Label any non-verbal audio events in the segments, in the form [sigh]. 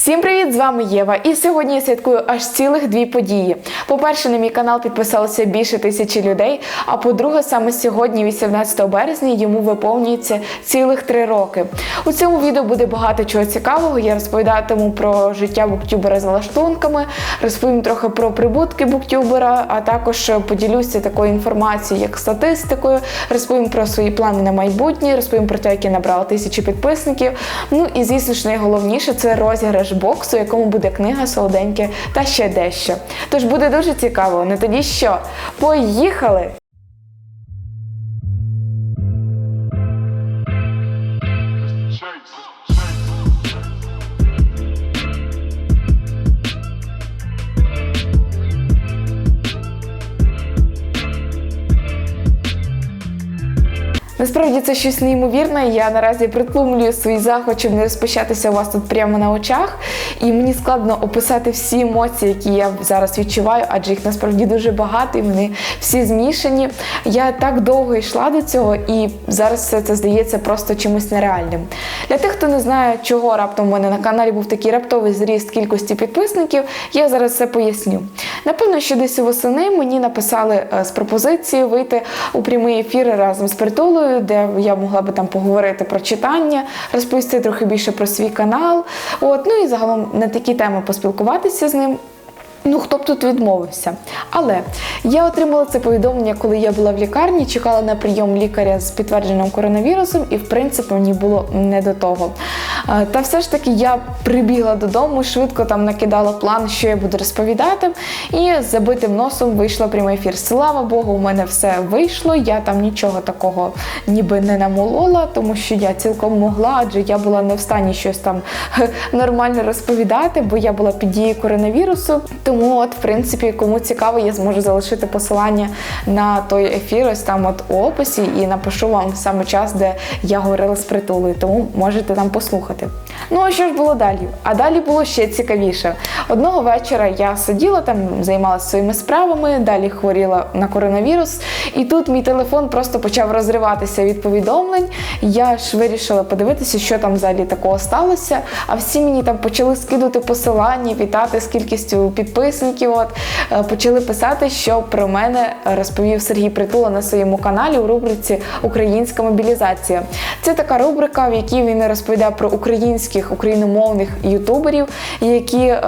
Всім привіт! З вами Єва. І сьогодні я святкую аж цілих дві події. По-перше, на мій канал підписалося більше тисячі людей. А по-друге, саме сьогодні, 18 березня, йому виповнюється цілих три роки. У цьому відео буде багато чого цікавого. Я розповідатиму про життя буктюбера з налаштунками, розповім трохи про прибутки буктюбера, а також поділюся такою інформацією, як статистикою, розповім про свої плани на майбутнє, розповім про те, як я набрала тисячі підписників. Ну і звісно ж найголовніше це розіграш боксу, в якому буде книга солоденьке та ще дещо. Тож буде дуже цікаво. Ну тоді що? Поїхали! Насправді це щось неймовірне. Я наразі притлумлюю свій заход, щоб не розпочатися у вас тут прямо на очах. І мені складно описати всі емоції, які я зараз відчуваю, адже їх насправді дуже багато, і вони всі змішані. Я так довго йшла до цього, і зараз все це здається просто чимось нереальним. Для тих, хто не знає, чого раптом у мене на каналі був такий раптовий зріст кількості підписників, я зараз це поясню. Напевно, що десь восени мені написали е, з пропозицією вийти у прямий ефір разом з притулою, де я могла би там поговорити про читання, розповісти трохи більше про свій канал. От, ну і загалом на такі теми поспілкуватися з ним. Ну, хто б тут відмовився. Але я отримала це повідомлення, коли я була в лікарні, чекала на прийом лікаря з підтвердженим коронавірусом, і в принципі мені було не до того. Е, Та все ж таки я прибігла додому, швидко там накидала план, що я буду розповідати, і з забитим носом вийшла прямий ефір. Слава Богу, у мене все вийшло. Я там нічого такого ніби не намолола, тому що я цілком могла, адже я була не в стані щось там [laughs] нормально розповідати, бо я була під дією коронавірусу. Тому, от, в принципі, кому цікаво, я зможу залишити посилання на той ефір, ось там от у описі, і напишу вам саме час, де я говорила з притулою, тому можете там послухати. Ну а що ж було далі? А далі було ще цікавіше. Одного вечора я сиділа там, займалася своїми справами, далі хворіла на коронавірус, і тут мій телефон просто почав розриватися від повідомлень. Я ж вирішила подивитися, що там взагалі такого сталося. А всі мені там почали скидати посилання, вітати з кількістю підписників. От е, почали писати, що про мене розповів Сергій Притула на своєму каналі у рубриці Українська мобілізація. Це така рубрика, в якій він розповідає про українських україномовних ютуберів, які е,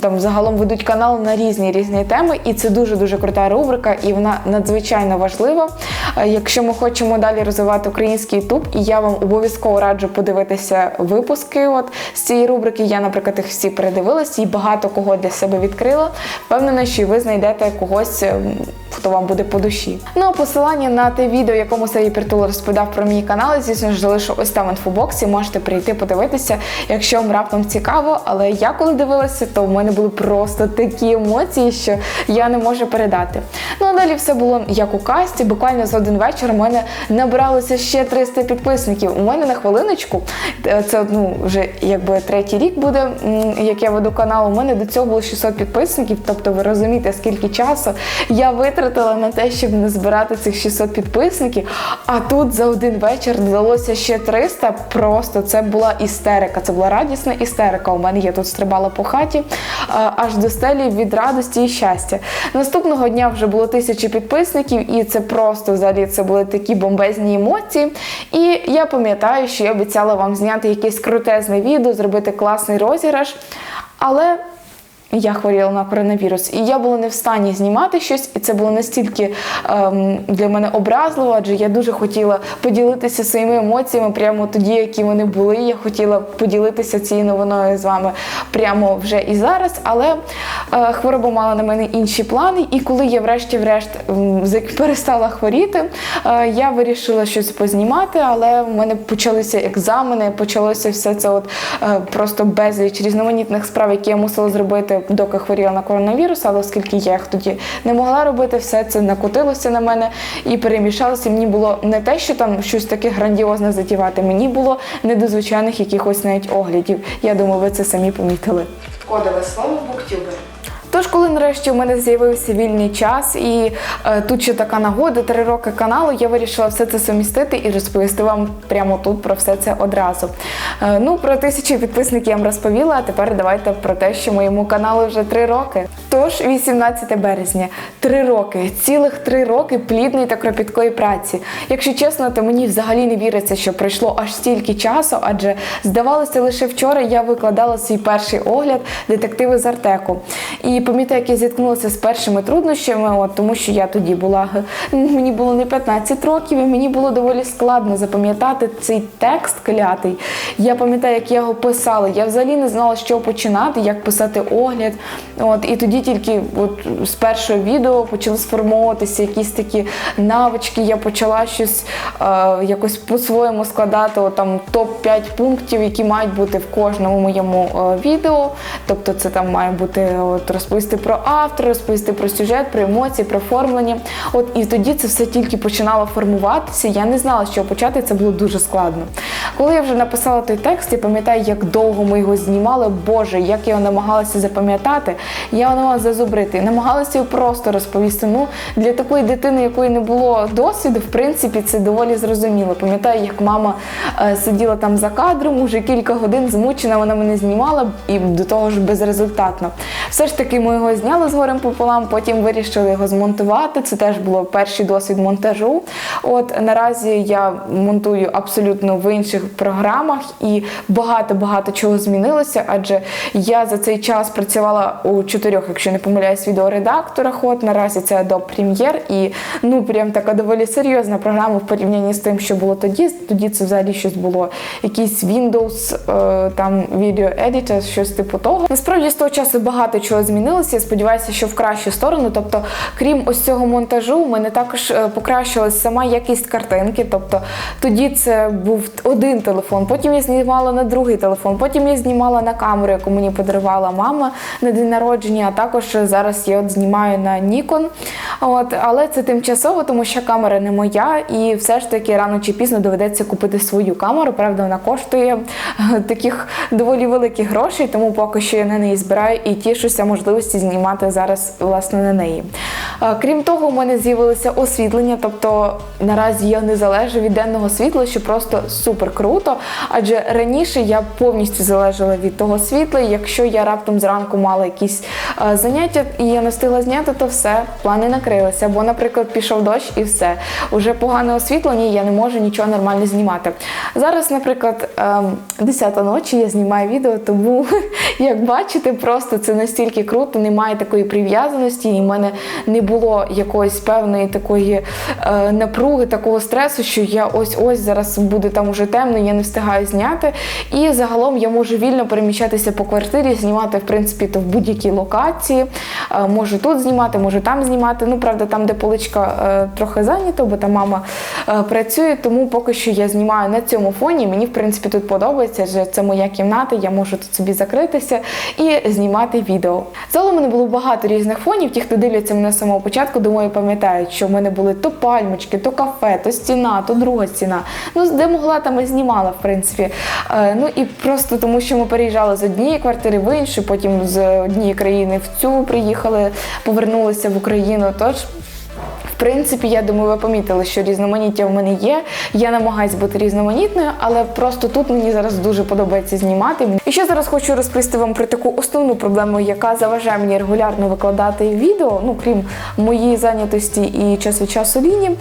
там загалом ведуть канал на різні різні теми. І це дуже дуже крута рубрика, і вона надзвичайно важлива. Е, Якщо ми хочемо далі розвивати український ютуб, і я вам обов'язково раджу подивитися випуски. От з цієї рубрики я, наприклад, їх всі передивилась і багато кого для себе відкрила. Впевнена, що ви знайдете когось. ем, Хто вам буде по душі. Ну а посилання на те відео, якому Сергій Притула розповідав про мій канал, звісно ж, залишу ось там в інфобоксі. Можете прийти подивитися, якщо вам раптом цікаво. Але я коли дивилася, то в мене були просто такі емоції, що я не можу передати. Ну а далі все було як у касті. Буквально за один вечір у мене набралося ще 300 підписників. У мене на хвилиночку, е, це ну вже якби третій рік буде, як я веду канал. У мене до цього було 600 підписників. Тобто, ви розумієте, скільки часу я витратила на те, щоб не збирати цих 600 підписників. А тут за один вечір додалося ще 300. Просто це була істерика. Це була радісна істерика. У мене я тут стрибала по хаті аж до стелі від радості і щастя. Наступного дня вже було тисячі підписників, і це просто взагалі це були такі бомбезні емоції. І я пам'ятаю, що я обіцяла вам зняти якесь крутезне відео, зробити класний розіграш. Але я хворіла на коронавірус, і я була не в стані знімати щось, і це було настільки ем, для мене образливо, адже я дуже хотіла поділитися своїми емоціями прямо тоді, які вони були. Я хотіла поділитися цією новиною з вами прямо вже і зараз. Але е, хвороба мала на мене інші плани. І коли я, врешті-врешт, м, перестала хворіти, е, я вирішила щось познімати, але в мене почалися екзамени, почалося все це от е, просто безліч різноманітних справ, які я мусила зробити, доки хворіла на коронавірус. Але оскільки я їх тоді не могла робити, все це накотилося на мене і перемішалося. Мені було не те, що там щось таке грандіозне затівати. Мені було не до звичайних якихось навіть оглядів. Я думаю, ви це самі помітили. Кодове слово буктюбер. Тож, коли нарешті у мене з'явився вільний час, і е, тут ще така нагода, три роки каналу, я вирішила все це сумістити і розповісти вам прямо тут про все це одразу. Е, ну, про тисячу підписників я вам розповіла, а тепер давайте про те, що моєму каналу вже три роки. Тож, 18 березня, три роки, цілих три роки плідної та кропіткої праці. Якщо чесно, то мені взагалі не віриться, що пройшло аж стільки часу, адже здавалося, лише вчора я викладала свій перший огляд детективи з Артеку. І пам'ятаю, як я зіткнулася з першими труднощами, от, тому що я тоді була мені було не 15 років, і мені було доволі складно запам'ятати цей текст клятий. Я пам'ятаю, як я його писала. Я взагалі не знала, чого починати, як писати огляд. От і тоді тільки от, з першого відео почали сформовуватися якісь такі навички. Я почала щось е, якось по-своєму складати от, там топ-5 пунктів, які мають бути в кожному моєму е, відео. Тобто, це там має бути от, розповісти про автора, розповісти про сюжет, про емоції, про оформлення. От і тоді це все тільки починало формуватися. Я не знала, чого почати. Це було дуже складно. Коли я вже написала той текст, я пам'ятаю, як довго ми його знімали. Боже, як я його намагалася запам'ятати. Я намагалася зазубрити, намагалася його просто розповісти. Ну для такої дитини, якої не було досвіду, в принципі, це доволі зрозуміло. Пам'ятаю, як мама е, сиділа там за кадром, уже кілька годин змучена, вона мене знімала і до того ж безрезультатно. Все ж таки, ми його зняли з горем пополам, потім вирішили його змонтувати. Це теж було перший досвід монтажу. От наразі я монтую абсолютно в інших програмах і багато-багато чого змінилося, адже я за цей час працювала у чотирьох, якщо не помиляюсь, відеоредакторах. От наразі це Adobe Premiere і ну прям така доволі серйозна програма в порівнянні з тим, що було тоді. Тоді це взагалі щось було, якийсь Windows, е, там Video Editor, щось типу того. Насправді з того часу багато чого змінилося. Я сподіваюся, що в кращу сторону. Тобто, крім ось цього монтажу, у мене також е, покращилась сама якість картинки. Тобто тоді це був один телефон, потім я знімала на другий телефон, потім я знімала на камеру, яку мені подарувала мама на день народження. А також зараз я от знімаю на Nikon. От, але це тимчасово, тому що камера не моя, і все ж таки рано чи пізно доведеться купити свою камеру. Правда, вона коштує е, таких доволі великих грошей, тому поки що я на неї збираю і тішуся можливості знімати зараз власне на неї. Е, Крім того, у мене з'явилося освітлення, тобто наразі я не залежу від денного світла, що просто супер круто. Адже раніше я повністю залежала від того світла. і Якщо я раптом зранку мала якісь е, заняття і я не встигла зняти, то все, плани накрилися. Бо, наприклад, пішов дощ і все. Уже погане освітлення, я не можу нічого нормально знімати. Зараз, наприклад, ем, 10 ночі я знімаю відео, тому [laughs] як бачите, просто це настільки круто, немає такої прив'язаності, і в мене не було якоїсь певної такої е, напруги, такого стресу, що я ось ось зараз буде там уже темно, я не встигаю зняти. І загалом я можу вільно переміщатися по квартирі, знімати в принципі то в будь-якій локації. Е, можу тут знімати, можу там знімати. Ну, правда, там, де поличка е, трохи зайнята, бо там мама е, працює, тому поки що я знімаю на цьому фоні. Мені в принципі тут подобається, адже це моя кімната, я можу тут собі закритися і знімати відео. Загалом у мене було багато різних фонів. Ті, хто дивляться мене з самого початку, думаю, пам'ятають, що в мене були то пальмочки, то кафе, то стіна, то друга стіна. Ну, де могла, там і знімала, в принципі. Е, ну і просто тому, що ми переїжджали з однієї квартири в іншу, потім з однієї країни в цю приїхали, повернулися в Україну. Тож. Принципі, я думаю, ви помітили, що різноманіття в мене є. Я намагаюся бути різноманітною, але просто тут мені зараз дуже подобається знімати. І ще зараз хочу розповісти вам про таку основну проблему, яка заважає мені регулярно викладати відео, ну крім моєї зайнятості і час від часу лінії,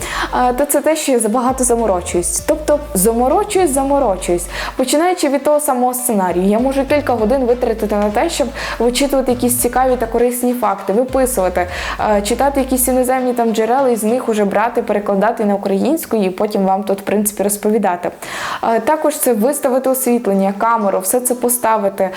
то це те, що я забагато заморочуюсь. Тобто заморочуюсь, заморочуюсь. Починаючи від того самого сценарію, я можу кілька годин витратити на те, щоб вичитувати якісь цікаві та корисні факти, виписувати, читати якісь іноземні там джерела і з них уже брати, перекладати на українську і потім вам тут, в принципі, розповідати. Також це виставити освітлення, камеру, все це поставити,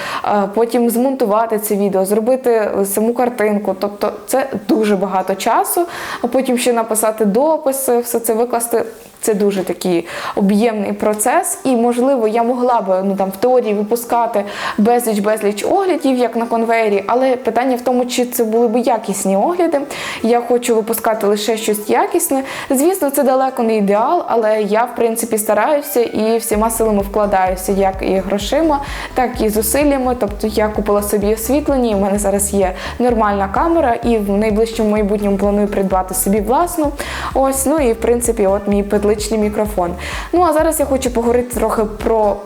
потім змонтувати це відео, зробити саму картинку. Тобто це дуже багато часу, а потім ще написати дописи, все це викласти. Це дуже такий об'ємний процес, і можливо я могла би ну там в теорії випускати безліч безліч оглядів, як на конвейері, але питання в тому, чи це були б якісні огляди. Я хочу випускати лише щось якісне. Звісно, це далеко не ідеал, але я в принципі стараюся і всіма силами вкладаюся, як і грошима, так і зусиллями. Тобто я купила собі освітлення, і в мене зараз є нормальна камера, і в найближчому майбутньому планую придбати собі власну. Ось, ну і в принципі, от мій петличний мікрофон. Ну а зараз я хочу поговорити трохи про.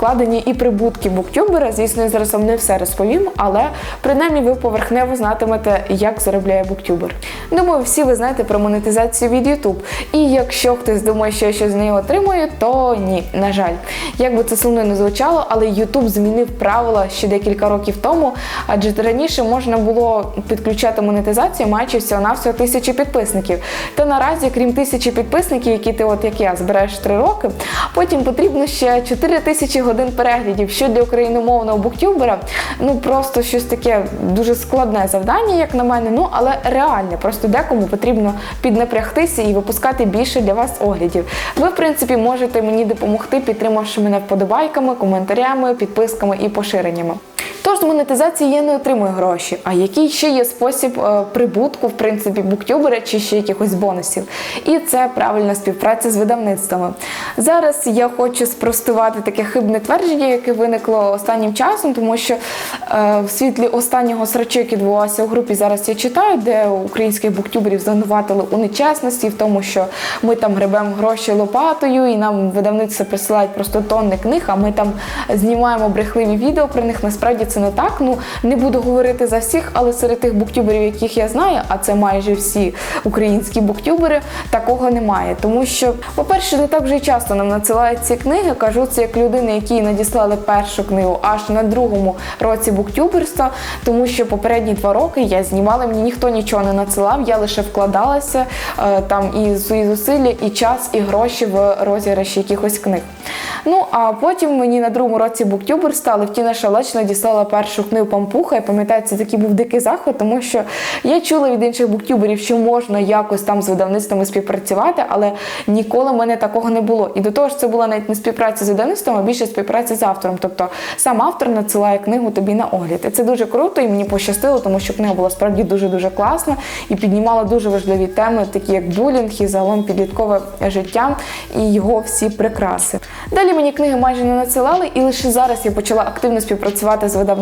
Вкладені і прибутки буктюбера. Звісно, я зараз вам не все розповім, але принаймні ви поверхнево знатимете, як заробляє буктюбер. Думаю, всі ви знаєте про монетизацію від YouTube. І якщо хтось думає, що я щось з неї отримую, то ні, на жаль. Як би це сумно не звучало, але YouTube змінив правила ще декілька років тому, адже раніше можна було підключати монетизацію, маючи всього на всього тисячі підписників. Та наразі, крім тисячі підписників, які ти, от як я, збираєш 3 роки, потім потрібно ще 4 тисячі годин переглядів, що для україномовного буктюбера ну просто щось таке дуже складне завдання, як на мене. Ну але реальне. Просто декому потрібно піднапрягтися і випускати більше для вас оглядів. Ви, в принципі, можете мені допомогти, підтримавши мене вподобайками, коментарями, підписками і поширеннями. Тож монетизації я не отримую гроші. А який ще є спосіб е, прибутку, в принципі, буктюбера чи ще якихось бонусів? І це правильна співпраця з видавництвами. Зараз я хочу спростувати таке хибне твердження, яке виникло останнім часом, тому що е, в світлі останнього срачу, який відбувався у групі, зараз я читаю, де українських буктюберів звинуватили у нечесності, в тому, що ми там гребемо гроші лопатою, і нам видавництво присилають просто тонни книг, а ми там знімаємо брехливі відео про них. Насправді це не так. Ну не буду говорити за всіх, але серед тих буктюберів, яких я знаю, а це майже всі українські буктюбери, такого немає. Тому що, по-перше, не так вже й часто нам надсилають ці книги. Кажу це як людини, які надіслали першу книгу аж на другому році буктюберства, тому що попередні два роки я знімала, мені ніхто нічого не надсилав, я лише вкладалася е, там і свої зусилля, і час, і гроші в розіграші якихось книг. Ну а потім мені на другому році буктюберства Левтіна Шалеч надіслала першу книгу Пампуха. Я пам'ятаю, це такий був дикий захват, тому що я чула від інших буктюберів, що можна якось там з видавництвами співпрацювати, але ніколи в мене такого не було. І до того ж, це була навіть не співпраця з видавництвом, а більше співпраця з автором. Тобто сам автор надсилає книгу тобі на огляд. І це дуже круто, і мені пощастило, тому що книга була справді дуже дуже класна і піднімала дуже важливі теми, такі як булінг і загалом підліткове життя і його всі прикраси. Далі мені книги майже не надсилали, і лише зараз я почала активно співпрацювати з видавництвами.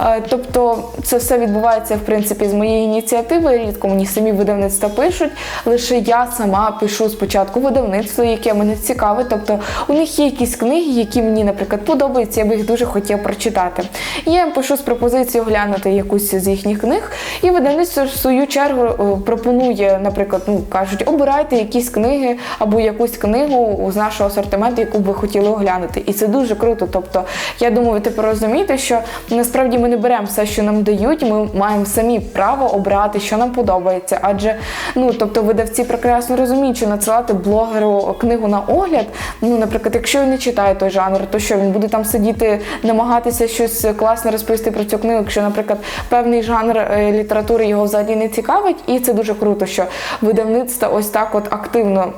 Е, Тобто це все відбувається в принципі з моєї ініціативи. Рідко мені самі видавництва пишуть. Лише я сама пишу спочатку видавництво, яке мене цікавить. Тобто у них є якісь книги, які мені, наприклад, подобаються, я би їх дуже хотіла прочитати. І я їм пишу з пропозицією глянути якусь з їхніх книг, і видавництво в свою чергу е, пропонує, наприклад, ну кажуть, обирайте якісь книги або якусь книгу з нашого асортименту, яку б ви хотіли оглянути. І це дуже круто. Тобто, я думаю, ви тепер розумієте, що насправді ми не беремо все, що нам дають. Ми маємо самі право обрати, що нам подобається. Адже ну тобто видавці прекрасно розуміють, що надсилати блогеру книгу на огляд. Ну, наприклад, якщо він не читає той жанр, то що він буде там сидіти, намагатися щось класне розповісти про цю книгу, якщо, наприклад, певний жанр е, літератури його взагалі не цікавить, і це дуже круто, що видавництво ось так от активно.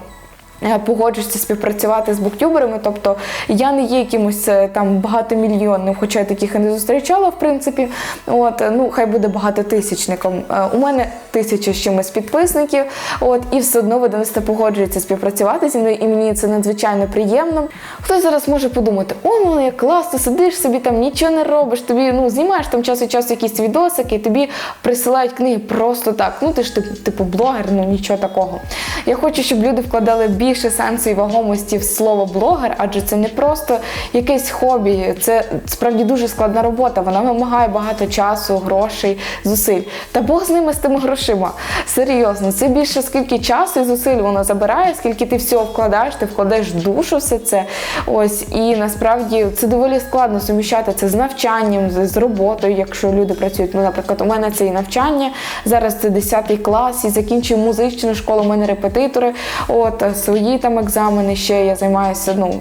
Е, Погоджуюся співпрацювати з буктюберами, тобто я не є якимось е, там багатомільйонним, хоча я таких і не зустрічала, в принципі. От ну хай буде багатотисячником. Е, У мене тисяча з чимось підписників. От і все одно видавництво погоджується співпрацювати зі мною, і мені це надзвичайно приємно. Хтось зараз може подумати: о, ну як класно, сидиш собі там, нічого не робиш. Тобі ну знімаєш там час від часу якісь відосики, і тобі присилають книги просто так. Ну ти ж типу блогер, ну нічого такого. Я хочу, щоб люди вкладали більше сенсу і вагомості в слово блогер, адже це не просто якесь хобі, це справді дуже складна робота. Вона вимагає багато часу, грошей, зусиль. Та Бог з ними з тими грошима. Серйозно, це більше скільки часу і зусиль воно забирає, скільки ти всього вкладаєш, ти вкладаєш душу все це. Ось і насправді це доволі складно суміщати це з навчанням, з роботою, якщо люди працюють. Ну, наприклад, у мене це і навчання. Зараз це 10 клас, і закінчую музичну школу. У мене репетитори. От свої там екзамени ще я займаюся. Ну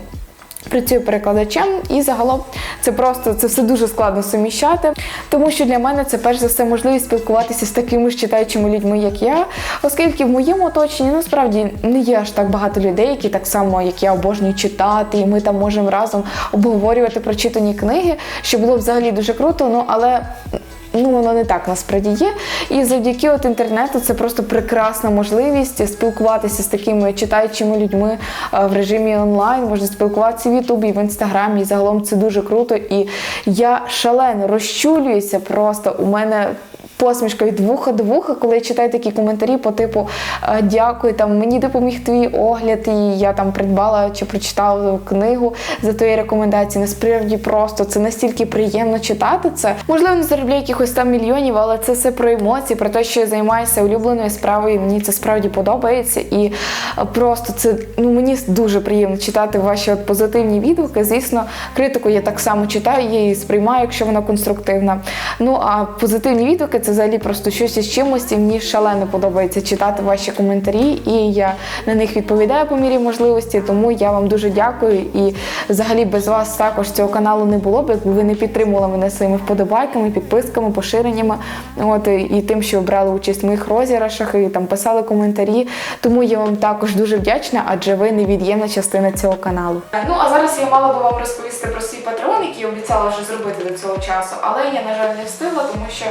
Працюю перекладачем, і загалом це просто це все дуже складно суміщати, тому що для мене це перш за все можливість спілкуватися з такими ж читаючими людьми, як я, оскільки в моєму оточенні насправді не є аж так багато людей, які так само, як я, обожнюють читати, і ми там можемо разом обговорювати прочитані книги, що було взагалі дуже круто. Ну але Ну, воно не так насправді є. І завдяки от інтернету це просто прекрасна можливість спілкуватися з такими читаючими людьми е, в режимі онлайн. Можна спілкуватися в Ютубі, в інстаграмі. І загалом це дуже круто. І я шалено розчулююся. Просто у мене. Посмішка від вуха до вуха, коли я читаю такі коментарі по типу дякую, там мені допоміг твій огляд, і я там придбала чи прочитала книгу за твої рекомендації. Насправді просто це настільки приємно читати це. Можливо, не заробляю якихось там мільйонів, але це все про емоції, про те, що я займаюся улюбленою справою. Мені це справді подобається. І просто це ну мені дуже приємно читати ваші от позитивні відгуки. Звісно, критику я так само читаю, її сприймаю, якщо вона конструктивна. Ну а позитивні відгуки це взагалі просто щось із чимось, і мені шалено подобається читати ваші коментарі, і я на них відповідаю по мірі можливості. Тому я вам дуже дякую. І взагалі без вас також цього каналу не було б, якби ви не підтримували мене своїми вподобайками, підписками, поширеннями. От і тим, що брали участь в моїх розіграшах, і там писали коментарі. Тому я вам також дуже вдячна, адже ви невід'ємна частина цього каналу. Ну а зараз я мала би вам розповісти про свій патреон, який обіцяла вже зробити до цього часу, але я на жаль не встигла, тому що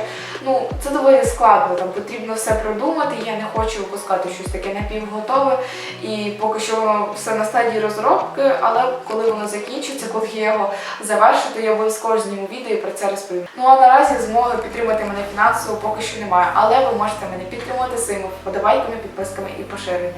ну це доволі складно. Там потрібно все продумати. Я не хочу випускати щось таке напівготове, і поки що все на стадії розробки. Але коли воно закінчиться, коли я його завершу, то я обов'язково зніму відео і про це розповім. Ну а наразі змоги підтримати мене фінансово поки що немає, але ви можете мене підтримати своїми вподобайками, підписками і поширеннями.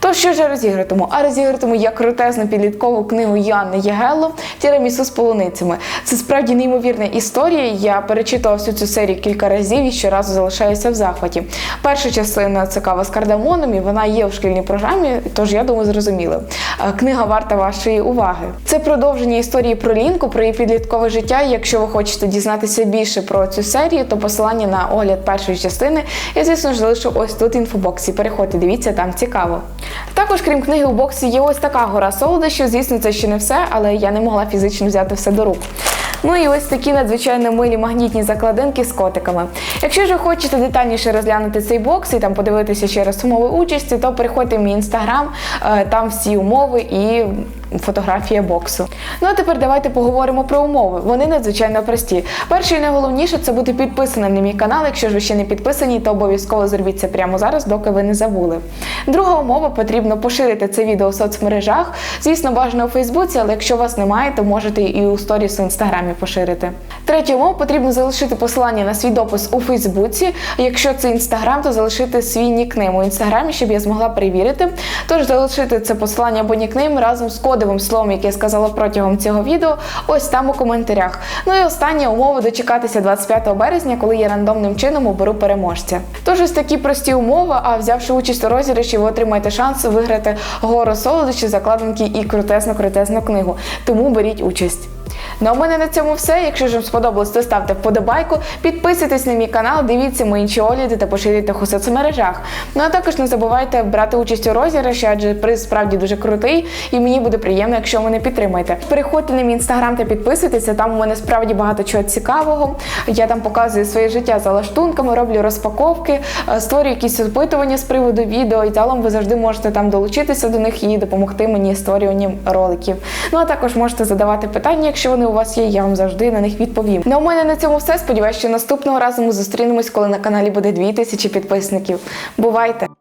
То що ж я розігратиму? А розігратиму я крутезну підліткову книгу Яни Ягелло «Тірамісу з полуницями. Це справді неймовірна історія. Я перечитувала всю цю серію кілька разів і щоразу залишаюся в захваті. Перша частина це кава з кардамоном, і вона є в шкільній програмі, тож я думаю, зрозуміли. Е, Книга варта вашої уваги. Це продовження історії про Лінку, про її підліткове життя. Якщо ви хочете дізнатися більше про цю серію, то посилання на огляд першої частини я, звісно ж, залишу ось тут інфобоксі. Переходьте, дивіться, там цікаво. Також, крім книги у боксі, є ось така гора солодощів. Звісно, це ще не все, але я не могла фізично взяти все до рук. Ну і ось такі надзвичайно милі магнітні закладинки з котиками. Якщо ж ви хочете детальніше розглянути цей бокс і там подивитися ще раз умови участі, то переходьте в мій інстаграм, е, там всі умови і фотографія боксу. Ну а тепер давайте поговоримо про умови. Вони надзвичайно прості. Перше і найголовніше це бути підписаним на мій канал. Якщо ж ви ще не підписані, то обов'язково зробіть це прямо зараз, доки ви не забули. Друга умова потрібно поширити це відео в соцмережах. Звісно, бажано у Фейсбуці, але якщо вас немає, то можете і у сторіс в інстаграмі поширити. Третя умова потрібно залишити посилання на свій допис у Фейсбуці. Якщо це інстаграм, то залишити свій нікнейм у інстаграмі, щоб я змогла перевірити. Тож залишити це посилання або нікнейм разом з кодовим словом, яке я сказала протягом цього відео, ось там у коментарях. Ну і остання умова дочекатися 25 березня, коли я рандомним чином оберу переможця. Тож ось такі прості умови, а взявши участь у розіграші, ви отримаєте шанс виграти гору солодощі, закладинки і крутезну крутезну книгу. Тому беріть участь. Ну а у мене на цьому все. Якщо ж вам сподобалось, то ставте вподобайку, підписуйтесь на мій канал, дивіться мої інші огляди та поширюйте їх у соцмережах. Ну а також не забувайте брати участь у розіграші, адже приз справді дуже крутий, і мені буде приємно, якщо мене підтримаєте. Переходьте на мій інстаграм та підписуйтеся. Там у мене справді багато чого цікавого. Я там показую своє життя за лаштунками, роблю розпаковки, е, створюю якісь опитування з приводу відео, і загалом ви завжди можете там долучитися до них і допомогти мені створюванням роликів. Ну а також можете задавати питання, якщо вони у вас є, я вам завжди на них відповім. Ну у мене на цьому все. Сподіваюся, що наступного разу ми зустрінемось, коли на каналі буде 2000 підписників. Бувайте!